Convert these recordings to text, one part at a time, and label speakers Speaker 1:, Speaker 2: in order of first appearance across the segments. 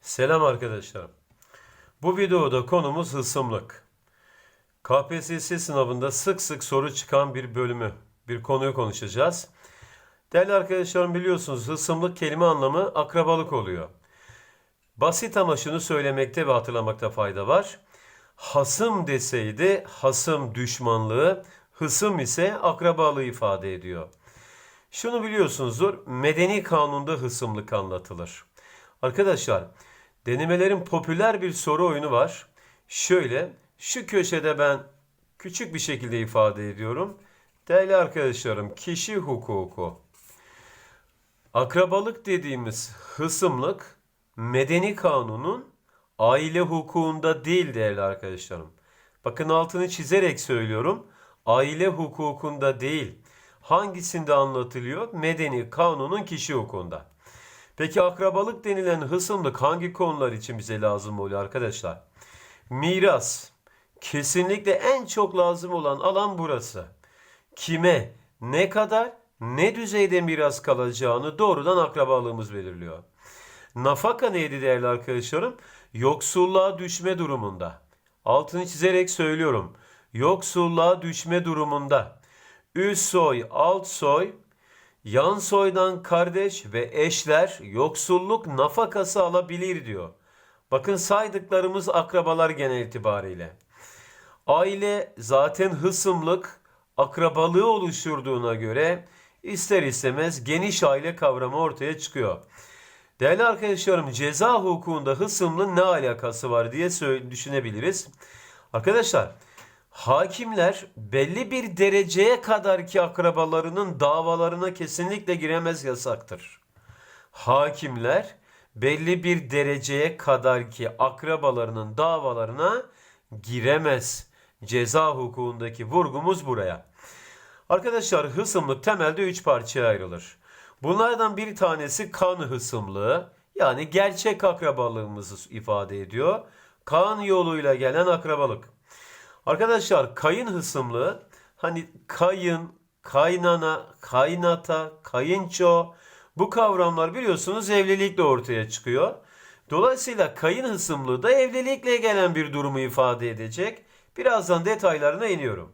Speaker 1: Selam arkadaşlar. Bu videoda konumuz hısımlık. KPSS sınavında sık sık soru çıkan bir bölümü, bir konuyu konuşacağız. Değerli arkadaşlarım biliyorsunuz hısımlık kelime anlamı akrabalık oluyor. Basit ama şunu söylemekte ve hatırlamakta fayda var. Hasım deseydi hasım düşmanlığı, hısım ise akrabalığı ifade ediyor. Şunu biliyorsunuzdur, medeni kanunda hısımlık anlatılır. Arkadaşlar, denemelerin popüler bir soru oyunu var. Şöyle, şu köşede ben küçük bir şekilde ifade ediyorum. Değerli arkadaşlarım, kişi hukuku. Akrabalık dediğimiz hısımlık medeni kanunun aile hukukunda değil değerli arkadaşlarım. Bakın altını çizerek söylüyorum. Aile hukukunda değil. Hangisinde anlatılıyor? Medeni kanunun kişi hukukunda. Peki akrabalık denilen hısımlık hangi konular için bize lazım oluyor arkadaşlar? Miras. Kesinlikle en çok lazım olan alan burası. Kime, ne kadar, ne düzeyde miras kalacağını doğrudan akrabalığımız belirliyor. Nafaka neydi değerli arkadaşlarım? Yoksulluğa düşme durumunda. Altını çizerek söylüyorum. Yoksulluğa düşme durumunda. Üst soy, alt soy, yan soydan kardeş ve eşler yoksulluk nafakası alabilir diyor. Bakın saydıklarımız akrabalar genel itibariyle. Aile zaten hısımlık akrabalığı oluşturduğuna göre ister istemez geniş aile kavramı ortaya çıkıyor. Değerli arkadaşlarım ceza hukukunda hısımlığın ne alakası var diye düşünebiliriz. Arkadaşlar hakimler belli bir dereceye kadar ki akrabalarının davalarına kesinlikle giremez yasaktır. Hakimler belli bir dereceye kadar ki akrabalarının davalarına giremez. Ceza hukukundaki vurgumuz buraya. Arkadaşlar hısımlık temelde üç parçaya ayrılır. Bunlardan bir tanesi kan hısımlığı yani gerçek akrabalığımızı ifade ediyor. Kan yoluyla gelen akrabalık. Arkadaşlar kayın hısımlığı hani kayın, kaynana, kaynata, kayınço bu kavramlar biliyorsunuz evlilikle ortaya çıkıyor. Dolayısıyla kayın hısımlığı da evlilikle gelen bir durumu ifade edecek. Birazdan detaylarına iniyorum.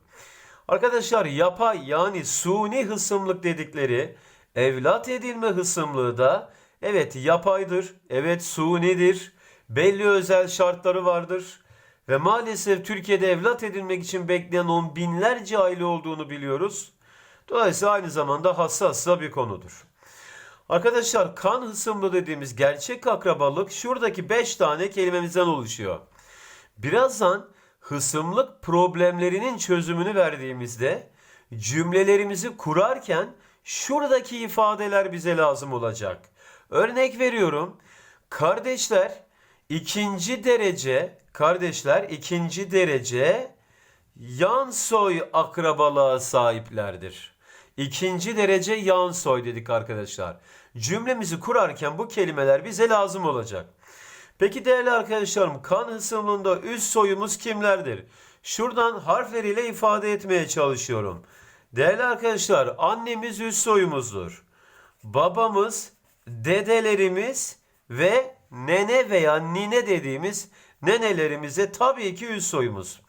Speaker 1: Arkadaşlar yapay yani suni hısımlık dedikleri evlat edinme hısımlığı da evet yapaydır, evet sunidir, belli özel şartları vardır ve maalesef Türkiye'de evlat edinmek için bekleyen on binlerce aile olduğunu biliyoruz. Dolayısıyla aynı zamanda hassas bir konudur. Arkadaşlar kan hısımlı dediğimiz gerçek akrabalık şuradaki 5 tane kelimemizden oluşuyor. Birazdan hısımlık problemlerinin çözümünü verdiğimizde cümlelerimizi kurarken şuradaki ifadeler bize lazım olacak. Örnek veriyorum. Kardeşler ikinci derece kardeşler ikinci derece yan soy akrabalığa sahiplerdir. İkinci derece yan soy dedik arkadaşlar. Cümlemizi kurarken bu kelimeler bize lazım olacak. Peki değerli arkadaşlarım kan hısımlığında üst soyumuz kimlerdir? Şuradan harfleriyle ifade etmeye çalışıyorum. Değerli arkadaşlar annemiz üst soyumuzdur. Babamız, dedelerimiz ve nene veya nine dediğimiz nenelerimize tabii ki üst soyumuz.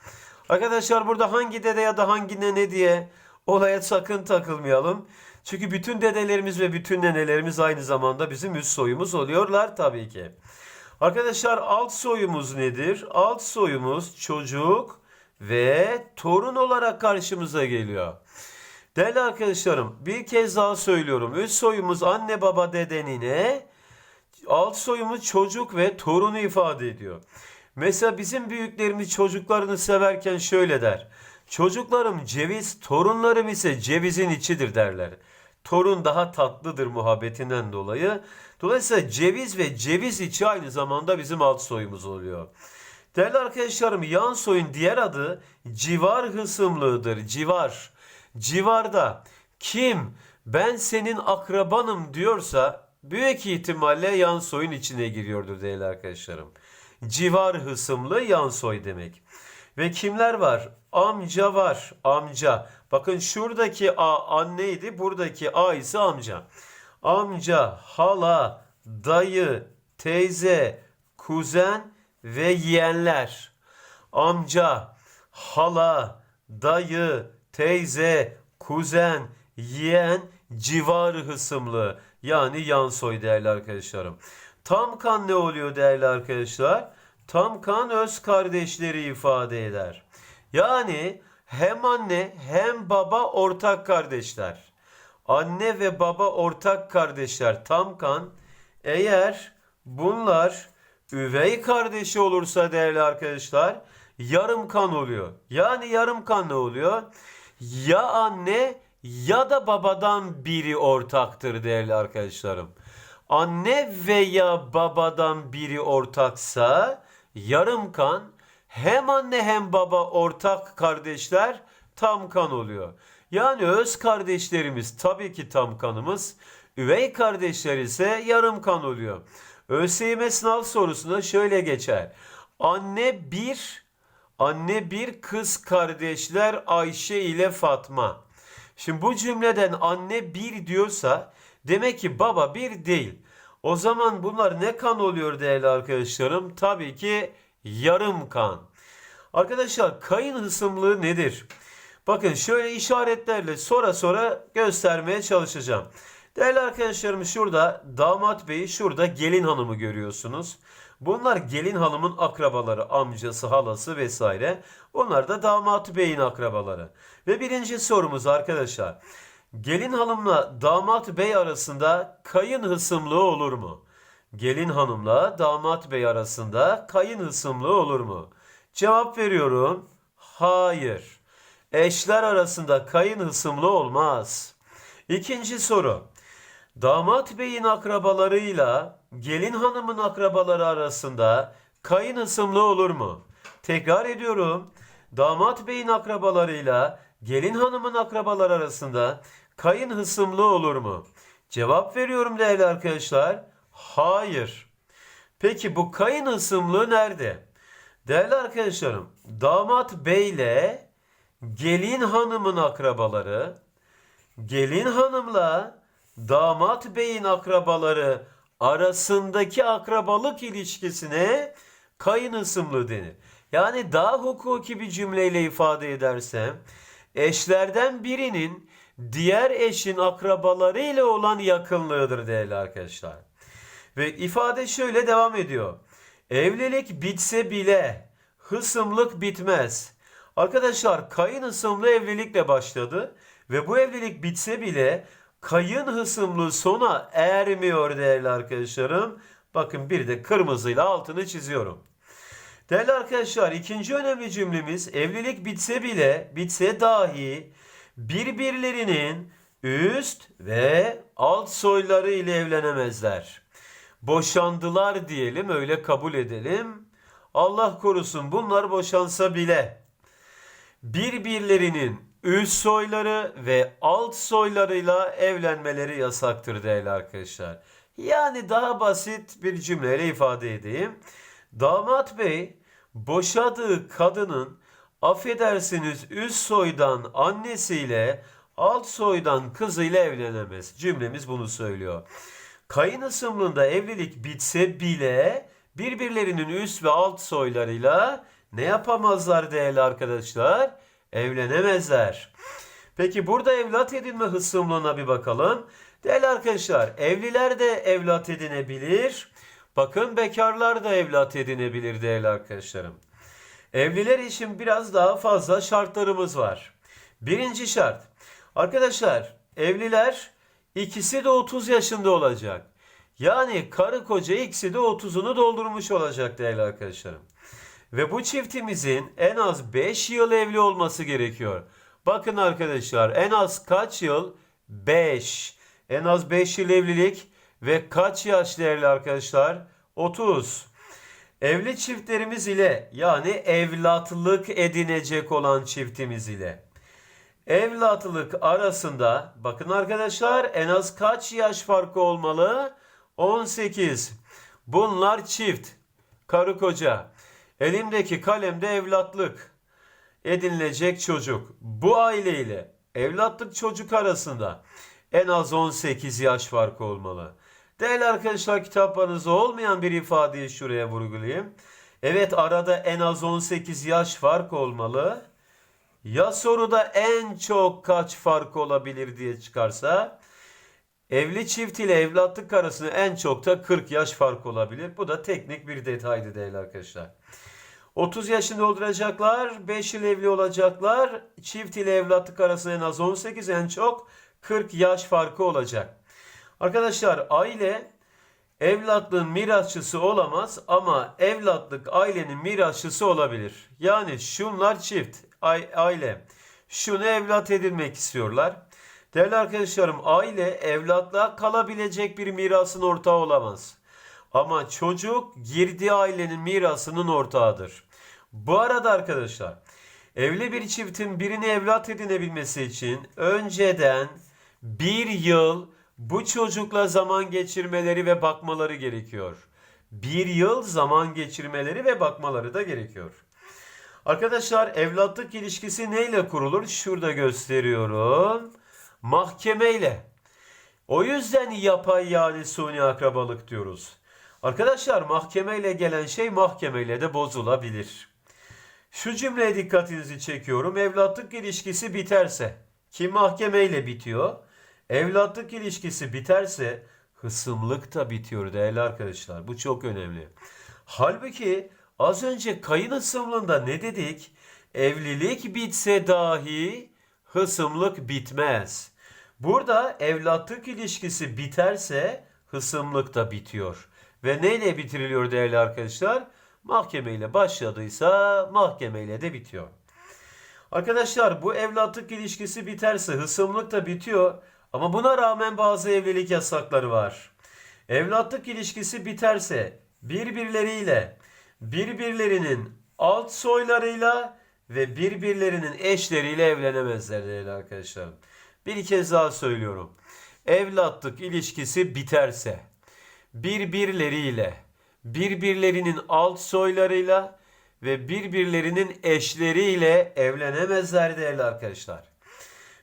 Speaker 1: Arkadaşlar burada hangi dede ya da hangi nene diye olaya sakın takılmayalım. Çünkü bütün dedelerimiz ve bütün nenelerimiz aynı zamanda bizim üst soyumuz oluyorlar tabii ki. Arkadaşlar alt soyumuz nedir? Alt soyumuz çocuk ve torun olarak karşımıza geliyor. Değerli arkadaşlarım bir kez daha söylüyorum. Üst soyumuz anne baba dede nine. Alt soyumuz çocuk ve torunu ifade ediyor. Mesela bizim büyüklerimiz çocuklarını severken şöyle der. Çocuklarım ceviz, torunlarım ise cevizin içidir derler. Torun daha tatlıdır muhabbetinden dolayı. Dolayısıyla ceviz ve ceviz içi aynı zamanda bizim alt soyumuz oluyor. Değerli arkadaşlarım yan soyun diğer adı civar hısımlığıdır. Civar. Civarda kim ben senin akrabanım diyorsa büyük ihtimalle yan soyun içine giriyordur değerli arkadaşlarım. Civar hısımlı yan soy demek. Ve kimler var? Amca var. Amca. Bakın şuradaki A anneydi. Buradaki A ise amca. Amca, hala, dayı, teyze, kuzen ve yeğenler. Amca, hala, dayı, teyze, kuzen, yeğen, civarı hısımlı. Yani yan soy değerli arkadaşlarım. Tam kan ne oluyor değerli arkadaşlar? Tam kan öz kardeşleri ifade eder. Yani hem anne hem baba ortak kardeşler. Anne ve baba ortak kardeşler tam kan. Eğer bunlar üvey kardeşi olursa değerli arkadaşlar yarım kan oluyor. Yani yarım kan ne oluyor? Ya anne ya da babadan biri ortaktır değerli arkadaşlarım. Anne veya babadan biri ortaksa yarım kan hem anne hem baba ortak kardeşler tam kan oluyor. Yani öz kardeşlerimiz tabii ki tam kanımız. Üvey kardeşler ise yarım kan oluyor. ÖSYM sınav sorusunda şöyle geçer. Anne bir, anne bir kız kardeşler Ayşe ile Fatma. Şimdi bu cümleden anne bir diyorsa demek ki baba bir değil. O zaman bunlar ne kan oluyor değerli arkadaşlarım? Tabii ki yarım kan. Arkadaşlar kayın hısımlığı nedir? Bakın şöyle işaretlerle sonra sonra göstermeye çalışacağım. Değerli arkadaşlarım şurada damat beyi şurada gelin hanımı görüyorsunuz. Bunlar gelin hanımın akrabaları, amcası, halası vesaire. Onlar da damat beyin akrabaları. Ve birinci sorumuz arkadaşlar. Gelin hanımla damat bey arasında kayın hısımlığı olur mu? Gelin hanımla damat bey arasında kayın hısımlığı olur mu? Cevap veriyorum. Hayır. Eşler arasında kayın hısımlı olmaz. İkinci soru. Damat beyin akrabalarıyla gelin hanımın akrabaları arasında kayın hısımlı olur mu? Tekrar ediyorum. Damat beyin akrabalarıyla gelin hanımın akrabaları arasında kayın hısımlı olur mu? Cevap veriyorum değerli arkadaşlar. Hayır. Peki bu kayın hısımlığı nerede? Değerli arkadaşlarım, damat beyle gelin hanımın akrabaları, gelin hanımla damat beyin akrabaları arasındaki akrabalık ilişkisine kayın hısımlı denir. Yani daha hukuki bir cümleyle ifade edersem, eşlerden birinin diğer eşin akrabalarıyla olan yakınlığıdır değerli arkadaşlar. Ve ifade şöyle devam ediyor. Evlilik bitse bile hısımlık bitmez. Arkadaşlar kayın hısımlı evlilikle başladı ve bu evlilik bitse bile kayın hısımlı sona ermiyor değerli arkadaşlarım. Bakın bir de kırmızıyla altını çiziyorum. Değerli arkadaşlar ikinci önemli cümlemiz evlilik bitse bile bitse dahi birbirlerinin üst ve alt soyları ile evlenemezler. Boşandılar diyelim öyle kabul edelim. Allah korusun bunlar boşansa bile birbirlerinin üst soyları ve alt soylarıyla evlenmeleri yasaktır değerli arkadaşlar. Yani daha basit bir cümleyle ifade edeyim. Damat bey boşadığı kadının affedersiniz üst soydan annesiyle alt soydan kızıyla evlenemez. Cümlemiz bunu söylüyor. Kayın ısımlığında evlilik bitse bile birbirlerinin üst ve alt soylarıyla ne yapamazlar değerli arkadaşlar? Evlenemezler. Peki burada evlat edinme hısımlığına bir bakalım. Değerli arkadaşlar evliler de evlat edinebilir. Bakın bekarlar da evlat edinebilir değerli arkadaşlarım. Evliler için biraz daha fazla şartlarımız var. Birinci şart. Arkadaşlar evliler ikisi de 30 yaşında olacak. Yani karı koca ikisi de 30'unu doldurmuş olacak değerli arkadaşlarım. Ve bu çiftimizin en az 5 yıl evli olması gerekiyor. Bakın arkadaşlar en az kaç yıl? 5. En az 5 yıl evlilik ve kaç yaş değerli arkadaşlar? 30. Evli çiftlerimiz ile yani evlatlık edinecek olan çiftimiz ile evlatlık arasında bakın arkadaşlar en az kaç yaş farkı olmalı? 18. Bunlar çift. Karı koca. Elimdeki kalemde evlatlık edinilecek çocuk. Bu aile ile evlatlık çocuk arasında en az 18 yaş farkı olmalı. Değerli arkadaşlar kitaplarınızda olmayan bir ifadeyi şuraya vurgulayayım. Evet arada en az 18 yaş fark olmalı. Ya soruda en çok kaç fark olabilir diye çıkarsa evli çift ile evlatlık arasında en çok da 40 yaş fark olabilir. Bu da teknik bir detaydı değerli arkadaşlar. 30 yaşını dolduracaklar, 5 yıl evli olacaklar. Çift ile evlatlık arasında en az 18 en çok 40 yaş farkı olacak. Arkadaşlar aile evlatlığın mirasçısı olamaz ama evlatlık ailenin mirasçısı olabilir. Yani şunlar çift aile şunu evlat edinmek istiyorlar. Değerli arkadaşlarım aile evlatlığa kalabilecek bir mirasın ortağı olamaz. Ama çocuk girdiği ailenin mirasının ortağıdır. Bu arada arkadaşlar evli bir çiftin birini evlat edinebilmesi için önceden bir yıl bu çocukla zaman geçirmeleri ve bakmaları gerekiyor. Bir yıl zaman geçirmeleri ve bakmaları da gerekiyor. Arkadaşlar evlatlık ilişkisi neyle kurulur? Şurada gösteriyorum. Mahkemeyle. O yüzden yapay yani suni akrabalık diyoruz. Arkadaşlar mahkemeyle gelen şey mahkemeyle de bozulabilir. Şu cümleye dikkatinizi çekiyorum. Evlatlık ilişkisi biterse ki mahkemeyle bitiyor. Evlatlık ilişkisi biterse hısımlık da bitiyor değerli arkadaşlar. Bu çok önemli. Halbuki az önce kayın hısımlığında ne dedik? Evlilik bitse dahi hısımlık bitmez. Burada evlatlık ilişkisi biterse hısımlık da bitiyor. Ve neyle bitiriliyor değerli arkadaşlar? Mahkemeyle başladıysa mahkemeyle de bitiyor. Arkadaşlar bu evlatlık ilişkisi biterse hısımlık da bitiyor. Ama buna rağmen bazı evlilik yasakları var. Evlatlık ilişkisi biterse birbirleriyle, birbirlerinin alt soylarıyla ve birbirlerinin eşleriyle evlenemezler değerli arkadaşlar. Bir kez daha söylüyorum. Evlatlık ilişkisi biterse birbirleriyle, birbirlerinin alt soylarıyla ve birbirlerinin eşleriyle evlenemezler değerli arkadaşlar.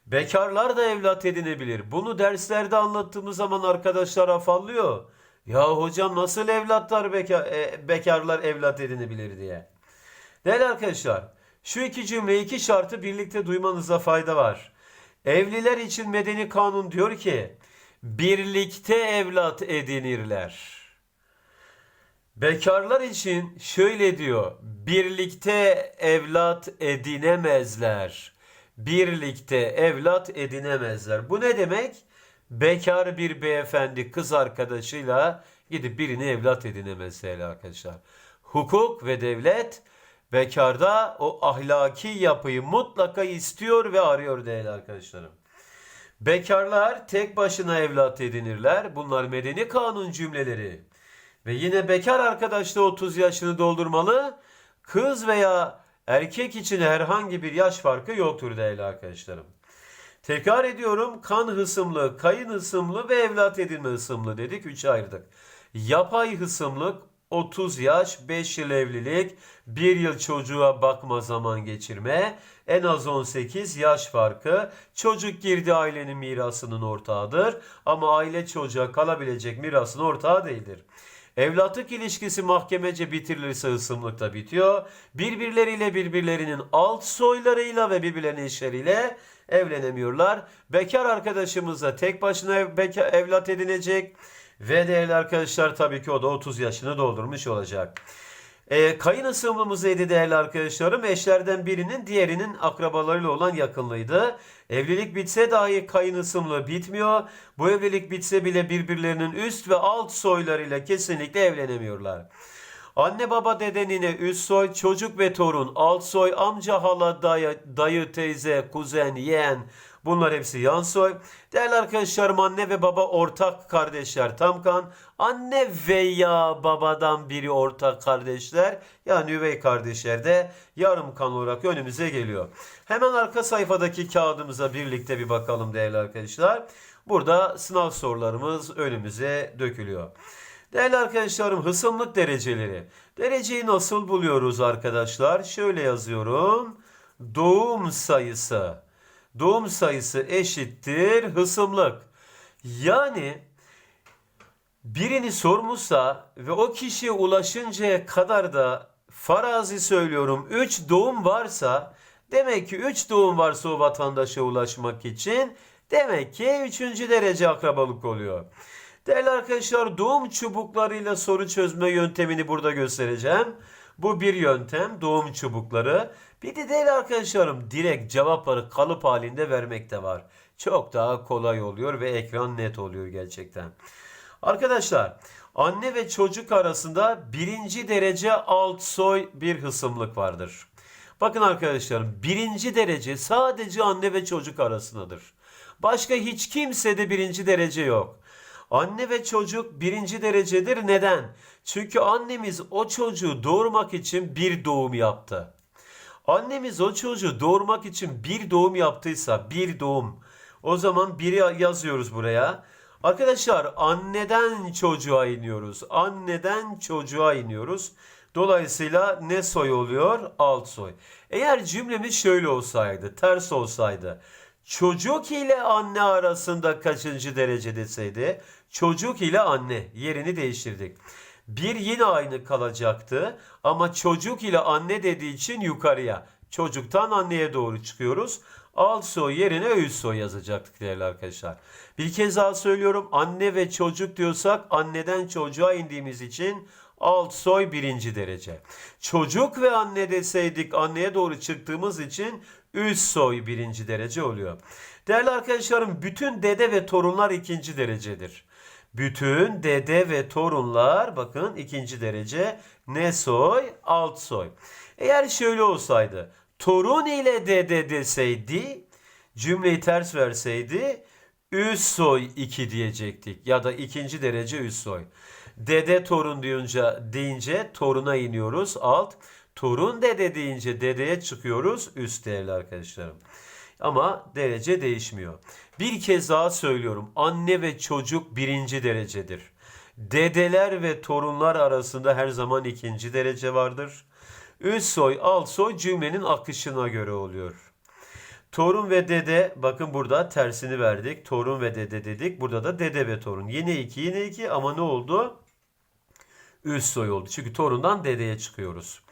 Speaker 1: Bekarlar da evlat edinebilir. Bunu derslerde anlattığımız zaman arkadaşlar afallıyor. Ya hocam nasıl evlatlar bekar, e, bekarlar evlat edinebilir diye. Değerli arkadaşlar şu iki cümle iki şartı birlikte duymanıza fayda var. Evliler için medeni kanun diyor ki birlikte evlat edinirler. Bekarlar için şöyle diyor birlikte evlat edinemezler birlikte evlat edinemezler. Bu ne demek? Bekar bir beyefendi kız arkadaşıyla gidip birini evlat edinemez arkadaşlar. Hukuk ve devlet bekarda o ahlaki yapıyı mutlaka istiyor ve arıyor değerli arkadaşlarım. Bekarlar tek başına evlat edinirler. Bunlar medeni kanun cümleleri. Ve yine bekar arkadaş da 30 yaşını doldurmalı. Kız veya Erkek için herhangi bir yaş farkı yoktur değerli arkadaşlarım. Tekrar ediyorum kan hısımlı, kayın hısımlı ve evlat edinme hısımlı dedik. Üçe ayırdık. Yapay hısımlık 30 yaş, 5 yıl evlilik, 1 yıl çocuğa bakma zaman geçirme, en az 18 yaş farkı, çocuk girdi ailenin mirasının ortağıdır ama aile çocuğa kalabilecek mirasın ortağı değildir. Evlatlık ilişkisi mahkemece bitirilirse ısımlıkta bitiyor. Birbirleriyle birbirlerinin alt soylarıyla ve birbirlerinin eşleriyle evlenemiyorlar. Bekar arkadaşımız da tek başına ev, bekar, evlat edinecek. Ve değerli arkadaşlar tabii ki o da 30 yaşını doldurmuş olacak. E, kayın ısımlımız neydi değerli arkadaşlarım? Eşlerden birinin diğerinin akrabalarıyla olan yakınlığıydı. Evlilik bitse dahi kayın ısımlı bitmiyor. Bu evlilik bitse bile birbirlerinin üst ve alt soylarıyla kesinlikle evlenemiyorlar. Anne baba dedenine üst soy, çocuk ve torun, alt soy, amca, hala, dayı, dayı, teyze, kuzen, yeğen, Bunlar hepsi yan. Değerli arkadaşlarım anne ve baba ortak kardeşler tam kan. Anne veya babadan biri ortak kardeşler yani üvey kardeşler de yarım kan olarak önümüze geliyor. Hemen arka sayfadaki kağıdımıza birlikte bir bakalım değerli arkadaşlar. Burada sınav sorularımız önümüze dökülüyor. Değerli arkadaşlarım hısımlık dereceleri. Dereceyi nasıl buluyoruz arkadaşlar? Şöyle yazıyorum. Doğum sayısı doğum sayısı eşittir hısımlık. Yani birini sormuşsa ve o kişiye ulaşıncaya kadar da farazi söylüyorum 3 doğum varsa demek ki 3 doğum varsa o vatandaşa ulaşmak için demek ki 3. derece akrabalık oluyor. Değerli arkadaşlar doğum çubuklarıyla soru çözme yöntemini burada göstereceğim. Bu bir yöntem doğum çubukları. Bir de değerli arkadaşlarım direkt cevapları kalıp halinde vermek de var. Çok daha kolay oluyor ve ekran net oluyor gerçekten. Arkadaşlar anne ve çocuk arasında birinci derece alt soy bir hısımlık vardır. Bakın arkadaşlarım birinci derece sadece anne ve çocuk arasındadır. Başka hiç kimsede birinci derece yok. Anne ve çocuk birinci derecedir. Neden? Çünkü annemiz o çocuğu doğurmak için bir doğum yaptı. Annemiz o çocuğu doğurmak için bir doğum yaptıysa bir doğum o zaman biri yazıyoruz buraya. Arkadaşlar anneden çocuğa iniyoruz. Anneden çocuğa iniyoruz. Dolayısıyla ne soy oluyor? Alt soy. Eğer cümlemiz şöyle olsaydı, ters olsaydı. Çocuk ile anne arasında kaçıncı derece deseydi? Çocuk ile anne yerini değiştirdik. Bir yine aynı kalacaktı ama çocuk ile anne dediği için yukarıya. Çocuktan anneye doğru çıkıyoruz. Alt soy yerine soy yazacaktık değerli arkadaşlar. Bir kez daha söylüyorum. Anne ve çocuk diyorsak anneden çocuğa indiğimiz için alt soy birinci derece. Çocuk ve anne deseydik anneye doğru çıktığımız için üst soy birinci derece oluyor. Değerli arkadaşlarım bütün dede ve torunlar ikinci derecedir. Bütün dede ve torunlar bakın ikinci derece ne soy? Alt soy. Eğer şöyle olsaydı torun ile dede deseydi cümleyi ters verseydi üst soy 2 diyecektik ya da ikinci derece üst soy. Dede torun deyince, deyince toruna iniyoruz alt. Torun dede deyince dedeye çıkıyoruz üst değerli arkadaşlarım. Ama derece değişmiyor. Bir kez daha söylüyorum. Anne ve çocuk birinci derecedir. Dedeler ve torunlar arasında her zaman ikinci derece vardır. Üst soy, alt soy cümlenin akışına göre oluyor. Torun ve dede bakın burada tersini verdik. Torun ve dede dedik. Burada da dede ve torun. Yine iki yine iki ama ne oldu? Üst soy oldu. Çünkü torundan dedeye çıkıyoruz.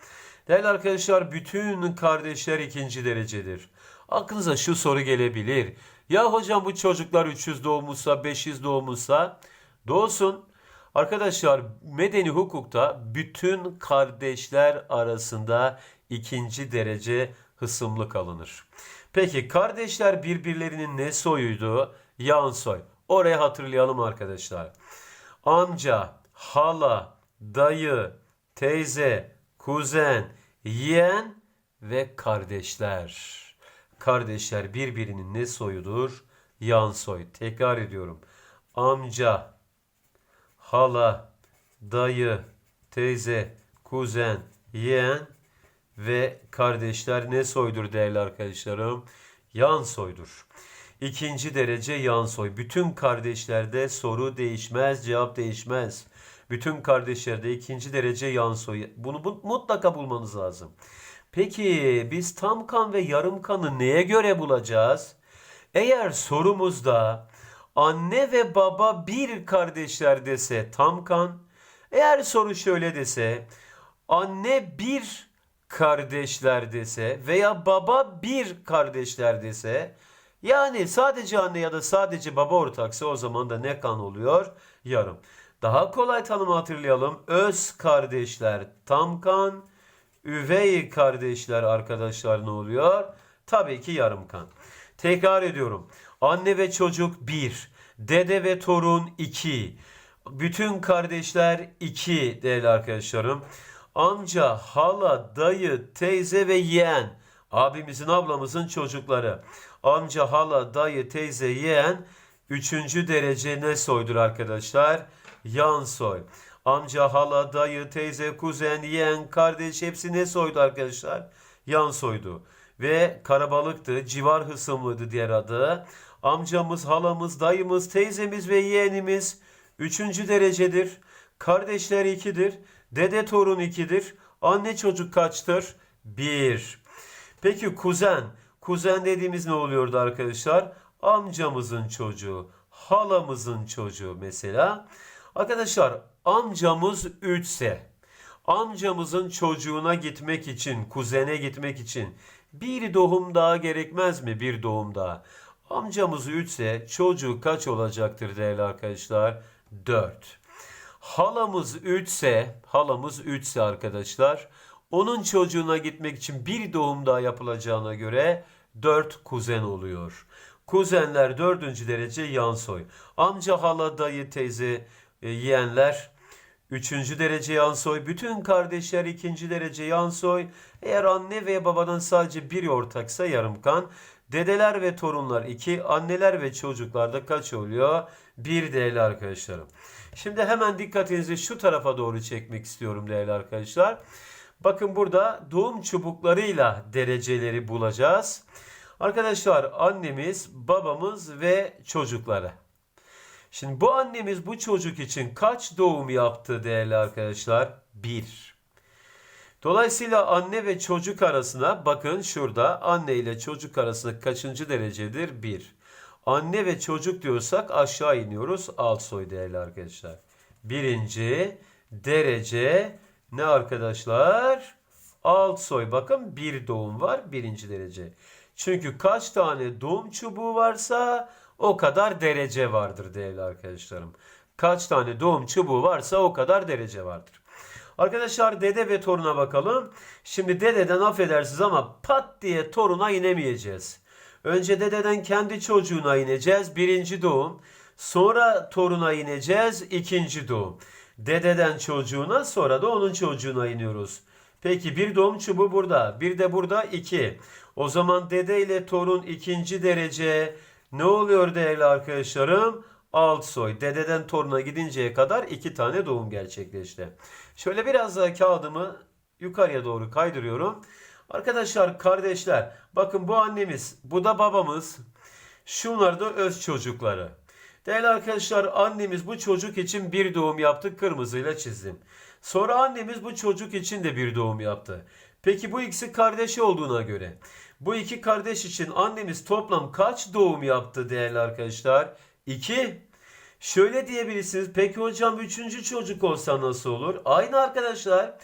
Speaker 1: Değerli arkadaşlar bütün kardeşler ikinci derecedir. Aklınıza şu soru gelebilir. Ya hocam bu çocuklar 300 doğmuşsa 500 doğmuşsa doğsun. Arkadaşlar medeni hukukta bütün kardeşler arasında ikinci derece hısımlık alınır. Peki kardeşler birbirlerinin ne soyuydu? Yan soy. Oraya hatırlayalım arkadaşlar. Amca, hala, dayı, teyze, kuzen, yeğen ve kardeşler. Kardeşler birbirinin ne soyudur? Yan soy. Tekrar ediyorum. Amca, hala, dayı, teyze, kuzen, yeğen ve kardeşler ne soydur değerli arkadaşlarım? Yan soydur. İkinci derece yan soy. Bütün kardeşlerde soru değişmez, cevap değişmez. Bütün kardeşlerde ikinci derece yan soy. Bunu bu- mutlaka bulmanız lazım. Peki biz tam kan ve yarım kanı neye göre bulacağız? Eğer sorumuzda anne ve baba bir kardeşler dese tam kan, eğer soru şöyle dese anne bir kardeşler dese veya baba bir kardeşler dese yani sadece anne ya da sadece baba ortaksa o zaman da ne kan oluyor? Yarım. Daha kolay tanımı hatırlayalım. Öz kardeşler tam kan, üvey kardeşler arkadaşlar ne oluyor? Tabii ki yarım kan. Tekrar ediyorum. Anne ve çocuk 1, dede ve torun 2, bütün kardeşler 2 değerli arkadaşlarım. Amca, hala, dayı, teyze ve yeğen. Abimizin, ablamızın çocukları. Amca, hala, dayı, teyze, yeğen. Üçüncü derece ne soydur arkadaşlar? Yan soy. Amca, hala, dayı, teyze, kuzen, yeğen, kardeş hepsi ne soydu arkadaşlar? Yan soydu. Ve karabalıktı, civar hısımlıydı diğer adı. Amcamız, halamız, dayımız, teyzemiz ve yeğenimiz üçüncü derecedir. Kardeşler ikidir. Dede torun ikidir. Anne çocuk kaçtır? Bir. Peki kuzen. Kuzen dediğimiz ne oluyordu arkadaşlar? Amcamızın çocuğu, halamızın çocuğu mesela. Arkadaşlar amcamız 3 ise amcamızın çocuğuna gitmek için, kuzene gitmek için bir doğum daha gerekmez mi? Bir doğum daha. Amcamız 3 ise çocuğu kaç olacaktır değerli arkadaşlar? 4. Halamız 3 ise, halamız 3 ise arkadaşlar, onun çocuğuna gitmek için bir doğum daha yapılacağına göre 4 kuzen oluyor. Kuzenler 4. derece yan soy. Amca, hala, dayı, teyze, e, yeğenler 3. derece yan soy. Bütün kardeşler 2. derece yan soy. Eğer anne ve babadan sadece biri ortaksa yarım kan. Dedeler ve torunlar 2, anneler ve çocuklarda kaç oluyor? 1 değerli arkadaşlarım. Şimdi hemen dikkatinizi şu tarafa doğru çekmek istiyorum değerli arkadaşlar. Bakın burada doğum çubuklarıyla dereceleri bulacağız. Arkadaşlar annemiz, babamız ve çocukları. Şimdi bu annemiz bu çocuk için kaç doğum yaptı değerli arkadaşlar? 1. Dolayısıyla anne ve çocuk arasına bakın şurada anne ile çocuk arasında kaçıncı derecedir? 1. Anne ve çocuk diyorsak aşağı iniyoruz. Alt soy değerli arkadaşlar. Birinci derece ne arkadaşlar? Alt soy. Bakın bir doğum var birinci derece. Çünkü kaç tane doğum çubuğu varsa o kadar derece vardır değerli arkadaşlarım. Kaç tane doğum çubuğu varsa o kadar derece vardır. Arkadaşlar dede ve toruna bakalım. Şimdi dededen affedersiniz ama pat diye toruna inemeyeceğiz. Önce dededen kendi çocuğuna ineceğiz. Birinci doğum. Sonra toruna ineceğiz. ikinci doğum. Dededen çocuğuna sonra da onun çocuğuna iniyoruz. Peki bir doğum çubuğu burada. Bir de burada iki. O zaman dede ile torun ikinci derece ne oluyor değerli arkadaşlarım? Alt soy. Dededen toruna gidinceye kadar iki tane doğum gerçekleşti. Şöyle biraz daha kağıdımı yukarıya doğru kaydırıyorum. Arkadaşlar, kardeşler, bakın bu annemiz, bu da babamız. Şunlar da öz çocukları. Değerli arkadaşlar, annemiz bu çocuk için bir doğum yaptı, kırmızıyla çizdim. Sonra annemiz bu çocuk için de bir doğum yaptı. Peki bu ikisi kardeşi olduğuna göre, bu iki kardeş için annemiz toplam kaç doğum yaptı değerli arkadaşlar? 2. Şöyle diyebilirsiniz. Peki hocam üçüncü çocuk olsa nasıl olur? Aynı arkadaşlar.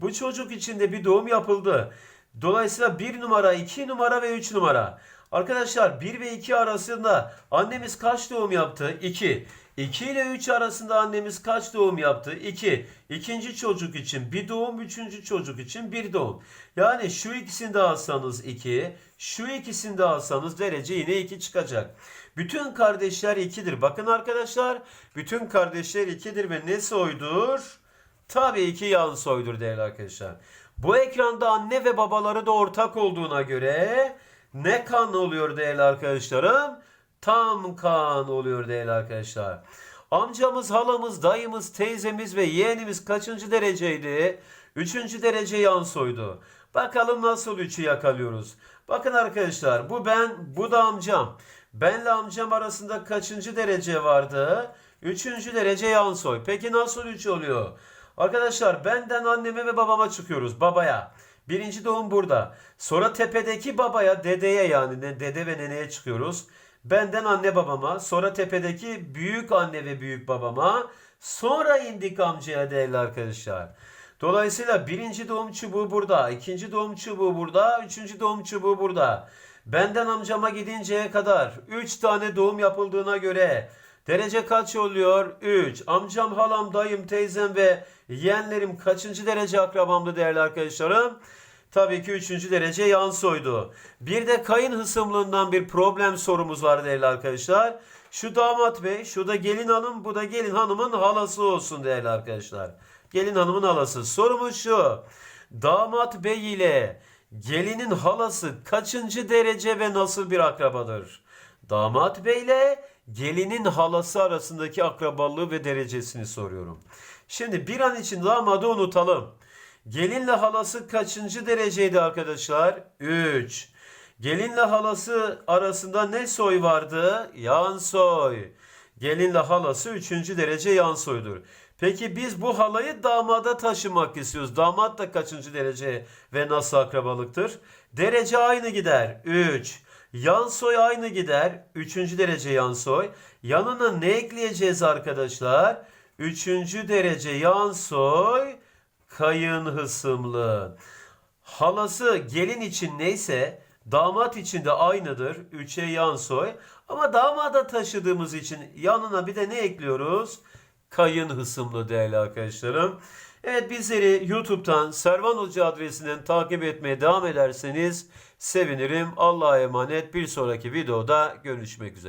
Speaker 1: Bu çocuk için de bir doğum yapıldı. Dolayısıyla 1 numara, 2 numara ve 3 numara. Arkadaşlar 1 ve 2 arasında annemiz kaç doğum yaptı? 2. 2 ile 3 arasında annemiz kaç doğum yaptı? 2. İkinci çocuk için bir doğum, üçüncü çocuk için bir doğum. Yani şu ikisini de alsanız 2, şu ikisini de alsanız derece yine 2 çıkacak. Bütün kardeşler 2'dir. Bakın arkadaşlar, bütün kardeşler 2'dir ve ne soydur? Tabii ki yan soydur değerli arkadaşlar. Bu ekranda anne ve babaları da ortak olduğuna göre ne kan oluyor değerli arkadaşlarım? Tam kan oluyor değerli arkadaşlar. Amcamız, halamız, dayımız, teyzemiz ve yeğenimiz kaçıncı dereceydi? Üçüncü derece yan soydu. Bakalım nasıl üçü yakalıyoruz. Bakın arkadaşlar bu ben, bu da amcam. Benle amcam arasında kaçıncı derece vardı? Üçüncü derece yan soy. Peki nasıl üç oluyor? Arkadaşlar benden anneme ve babama çıkıyoruz. Babaya. Birinci doğum burada. Sonra tepedeki babaya, dedeye yani dede ve neneye çıkıyoruz. Benden anne babama, sonra tepedeki büyük anne ve büyük babama, sonra indik amcaya değerli arkadaşlar. Dolayısıyla birinci doğum çubuğu burada, ikinci doğum çubuğu burada, üçüncü doğum çubuğu burada. Benden amcama gidinceye kadar 3 tane doğum yapıldığına göre derece kaç oluyor? 3. Amcam, halam, dayım, teyzem ve yeğenlerim kaçıncı derece akrabamdı değerli arkadaşlarım? Tabii ki 3. derece yan soydu. Bir de kayın hısımlığından bir problem sorumuz var değerli arkadaşlar. Şu damat bey, şu da gelin hanım, bu da gelin hanımın halası olsun değerli arkadaşlar. Gelin hanımın halası. Sorumuz şu. Damat bey ile gelinin halası kaçıncı derece ve nasıl bir akrabadır? Damat bey ile gelinin halası arasındaki akrabalığı ve derecesini soruyorum. Şimdi bir an için damadı unutalım. Gelinle halası kaçıncı dereceydi arkadaşlar? 3. Gelinle halası arasında ne soy vardı? Yan soy. Gelinle halası 3. derece yan soydur. Peki biz bu halayı damada taşımak istiyoruz. Damat da kaçıncı derece ve nasıl akrabalıktır? Derece aynı gider. 3. Yan soy aynı gider. 3. derece yan soy. Yanına ne ekleyeceğiz arkadaşlar? Üçüncü derece yan soy kayın hısımlı. Halası gelin için neyse damat için de aynıdır. Üçe yan soy. Ama damada taşıdığımız için yanına bir de ne ekliyoruz? Kayın hısımlı değerli arkadaşlarım. Evet bizleri YouTube'dan Servan Hoca adresinden takip etmeye devam ederseniz sevinirim. Allah'a emanet. Bir sonraki videoda görüşmek üzere.